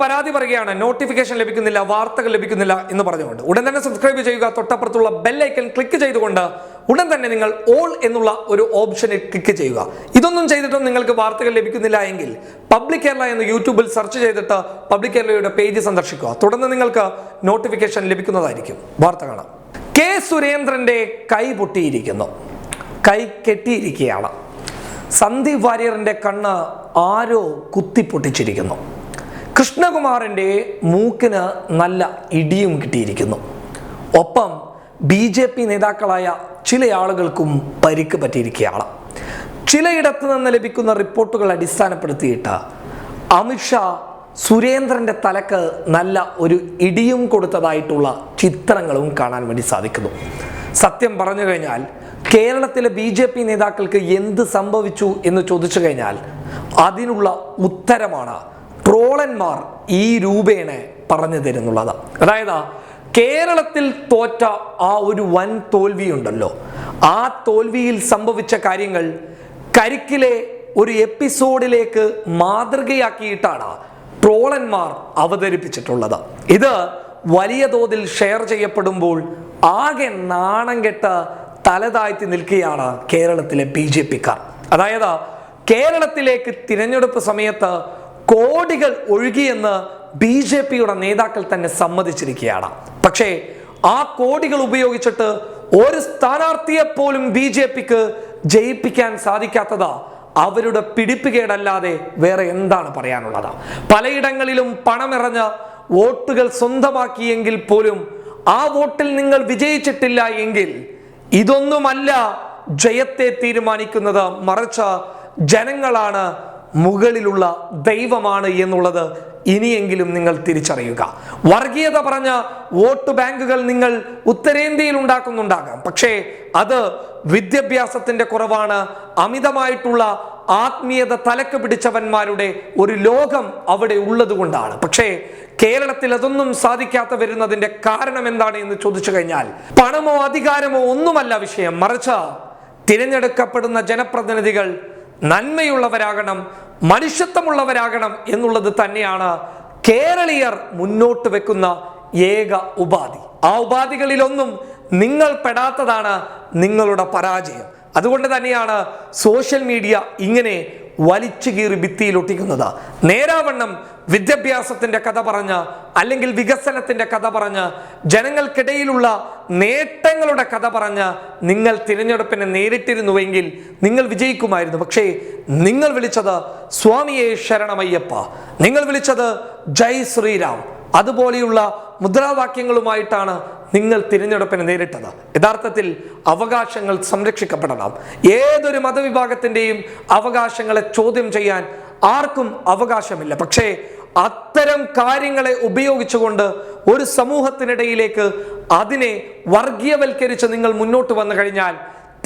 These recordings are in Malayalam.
പരാതി പറയുകയാണ്. നോട്ടിഫിക്കേഷൻ ലഭിക്കുന്നില്ല വാർത്തകൾ ലഭിക്കുന്നില്ല എന്ന് പറഞ്ഞുകൊണ്ട്. ഉടൻ തന്നെ സബ്സ്ക്രൈബ് ചെയ്യുക. തൊട്ടപ്പുറത്തുള്ള ബെല്ലൈക്കൻ ക്ലിക്ക് ചെയ്തുകൊണ്ട് ഉടൻ തന്നെ നിങ്ങൾ ഓൾ എന്നുള്ള ഒരു ഓപ്ഷനിൽ ക്ലിക്ക് ചെയ്യുക. ഇതൊന്നും ചെയ്തിട്ടും നിങ്ങൾക്ക് വാർത്തകൾ ലഭിക്കുന്നില്ല എങ്കിൽ പബ്ലിക് കേരള എന്ന് യൂട്യൂബിൽ സെർച്ച് ചെയ്തിട്ട് പബ്ലിക് കേരളയുടെ പേജ് സന്ദർശിക്കുക. തുടർന്ന് നിങ്ങൾക്ക് നോട്ടിഫിക്കേഷൻ ലഭിക്കുന്നതായിരിക്കും. വാർത്ത കാണാം. കെ സുരേന്ദ്രന്റെ കൈ പൊട്ടിയിരിക്കുന്നു. കൈ കെട്ടിയിരിക്കുകയാണ്. സന്ദീപ് വാര്യറിന്റെ കണ്ണ് ആരോ കുത്തിപ്പൊട്ടിച്ചിരിക്കുന്നു കൃഷ്ണകുമാറിന്റെ മൂക്കിന് നല്ല ഇടിയും കിട്ടിയിരിക്കുന്നു. ഒപ്പം ബി ജെ പി നേതാക്കളായ ചില ആളുകൾക്കും പരിക്ക് പറ്റിയിരിക്കുകയാണ്. ചിലയിടത്ത് നിന്ന് ലഭിക്കുന്ന റിപ്പോർട്ടുകൾ അടിസ്ഥാനപ്പെടുത്തിയിട്ട് അമിത്ഷാ സുരേന്ദ്രന്റെ തലക്ക് നല്ല ഒരു ഇടിയും കൊടുത്തതായിട്ടുള്ള ചിത്രങ്ങളും കാണാൻ വേണ്ടി സാധിക്കുന്നു. സത്യം പറഞ്ഞു കഴിഞ്ഞാൽ കേരളത്തിലെ ബി ജെ പി നേതാക്കൾക്ക് എന്ത് സംഭവിച്ചു എന്ന് ചോദിച്ചു കഴിഞ്ഞാൽ അതിനുള്ള ഉത്തരമാണ് ട്രോളന്മാർ ഈ രൂപേണ പറഞ്ഞു തരുന്നുള്ളത്. അതായത് കേരളത്തിൽ തോറ്റ ആ ഒരു വൻ തോൽവിയുണ്ടല്ലോ. ആ തോൽവിയിൽ സംഭവിച്ച കാര്യങ്ങൾ കരിക്കിലെ ഒരു എപ്പിസോഡിലേക്ക് മാതൃകയാക്കിയിട്ടാണ് ട്രോളന്മാർ അവതരിപ്പിച്ചിട്ടുള്ളത്. ഇത് വലിയ തോതിൽ ഷെയർ ചെയ്യപ്പെടുമ്പോൾ ആകെ നാണം കെട്ട് തലതാഴ്ത്തി നിൽക്കുകയാണ് കേരളത്തിലെ ബി ജെ പിക്കാർ. അതായത് കേരളത്തിലേക്ക് തിരഞ്ഞെടുപ്പ് സമയത്ത് കോടികൾ ഒഴുകിയെന്ന് ബി ജെ പിയുടെ നേതാക്കൾ തന്നെ സമ്മതിച്ചിരിക്കുകയാണ്. പക്ഷേ ആ കോടികൾ ഉപയോഗിച്ചിട്ട് ഒരു സ്ഥാനാർത്ഥിയെ പോലും ബി ജെ പിക്ക് ജയിപ്പിക്കാൻ സാധിക്കാത്തത് അവരുടെ പിടിപ്പുകേടല്ലാതെ വേറെ എന്താണ് പറയാനുള്ളത്? പലയിടങ്ങളിലും പണമെറിഞ്ഞ് വോട്ടുകൾ സ്വന്തമാക്കിയെങ്കിൽ പോലും ആ വോട്ടിൽ നിങ്ങൾ വിജയിച്ചിട്ടില്ല എങ്കിൽ ഇതൊന്നുമല്ല ജയത്തെ തീരുമാനിക്കുന്നത്. മറിച്ച് ജനങ്ങളാണ് മുകളിലുള്ള ദൈവമാണ് എന്നുള്ളത് ഇനിയെങ്കിലും നിങ്ങൾ തിരിച്ചറിയുക. വർഗീയത പറഞ്ഞ വോട്ട് ബാങ്കുകൾ നിങ്ങൾ ഉത്തരേന്ത്യയിൽ ഉണ്ടാക്കുന്നുണ്ടാകാം. പക്ഷേ അത് വിദ്യാഭ്യാസത്തിന്റെ കുറവാണ്. അമിതമായിട്ടുള്ള ആത്മീയത തലക്ക് പിടിച്ചവന്മാരുടെ ഒരു ലോകം അവിടെ ഉള്ളതുകൊണ്ടാണ്. പക്ഷേ കേരളത്തിൽ അതൊന്നും സാധിക്കാത്ത വരുന്നതിന്റെ കാരണം എന്താണ് എന്ന് ചോദിച്ചു കഴിഞ്ഞാൽ പണമോ അധികാരമോ ഒന്നുമല്ല വിഷയം. മറിച്ച് തിരഞ്ഞെടുക്കപ്പെടുന്ന ജനപ്രതിനിധികൾ നന്മയുള്ളവരാകണം മനുഷ്യത്വമുള്ളവരാകണം എന്നുള്ളത് തന്നെയാണ് കേരളീയർ മുന്നോട്ട് വെക്കുന്ന ഏക ഉപാധി. ആ ഉപാധികളിലൊന്നും നിങ്ങൾ പെടാത്തതാണ് നിങ്ങളുടെ പരാജയം. അതുകൊണ്ട് തന്നെയാണ് സോഷ്യൽ മീഡിയ ഇങ്ങനെ വലിച്ചു കീറി ഭിത്തിയിൽ ഒട്ടിക്കുന്നത്. നേരാവണ്ണം വിദ്യാഭ്യാസത്തിന്റെ കഥ പറഞ്ഞ് അല്ലെങ്കിൽ വികസനത്തിന്റെ കഥ പറഞ്ഞ് ജനങ്ങൾക്കിടയിലുള്ള നേട്ടങ്ങളുടെ കഥ പറഞ്ഞ് നിങ്ങൾ തിരഞ്ഞെടുപ്പിനെ നേരിട്ടിരുന്നുവെങ്കിൽ നിങ്ങൾ വിജയിക്കുമായിരുന്നു. പക്ഷേ നിങ്ങൾ വിളിച്ചത് സ്വാമിയെ ശരണമയ്യപ്പ. നിങ്ങൾ വിളിച്ചത് ജയ് ശ്രീരാം. അതുപോലെയുള്ള മുദ്രാവാക്യങ്ങളുമായിട്ടാണ് നിങ്ങൾ തിരഞ്ഞെടുപ്പിനെ നേരിട്ടത്. യഥാർത്ഥത്തിൽ അവകാശങ്ങൾ സംരക്ഷിക്കപ്പെടണം. ഏതൊരു മതവിഭാഗത്തിന്റെയും അവകാശങ്ങളെ ചോദ്യം ചെയ്യാൻ ആർക്കും അവകാശമില്ല. പക്ഷേ അത്തരം കാര്യങ്ങളെ ഉപയോഗിച്ചുകൊണ്ട് ഒരു സമൂഹത്തിനിടയിലേക്ക് അതിനെ വർഗീയവൽക്കരിച്ച് നിങ്ങൾ മുന്നോട്ട് വന്നു കഴിഞ്ഞാൽ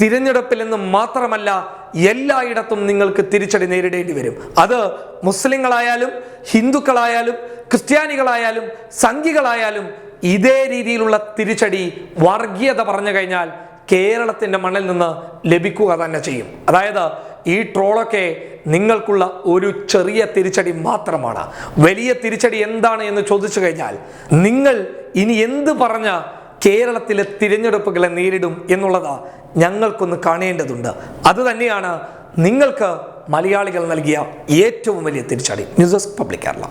തിരഞ്ഞെടുപ്പിൽ നിന്ന് മാത്രമല്ല എല്ലായിടത്തും നിങ്ങൾക്ക് തിരിച്ചടി നേരിടേണ്ടി വരും. അത് മുസ്ലിങ്ങളായാലും ഹിന്ദുക്കളായാലും ക്രിസ്ത്യാനികളായാലും സംഘികളായാലും ഇതേ രീതിയിലുള്ള തിരിച്ചടി വർഗീയത പറഞ്ഞു കഴിഞ്ഞാൽ കേരളത്തിന്റെ മണ്ണിൽ നിന്ന് ലഭിക്കുക തന്നെ ചെയ്യും. അതായത് ഈ ട്രോളൊക്കെ നിങ്ങൾക്കുള്ള ഒരു ചെറിയ തിരിച്ചടി മാത്രമാണ്. വലിയ തിരിച്ചടി എന്താണ് എന്ന് ചോദിച്ചു കഴിഞ്ഞാൽ നിങ്ങൾ ഇനി എന്ത് പറഞ്ഞ കേരളത്തിലെ തിരഞ്ഞെടുപ്പുകളെ നേരിടും എന്നുള്ളത് ഞങ്ങൾക്കൊന്ന് കാണേണ്ടതുണ്ട്. അതുതന്നെയാണ് നിങ്ങൾക്ക് മലയാളികൾ നൽകിയ ഏറ്റവും വലിയ തിരിച്ചടി. News desk public Kerala.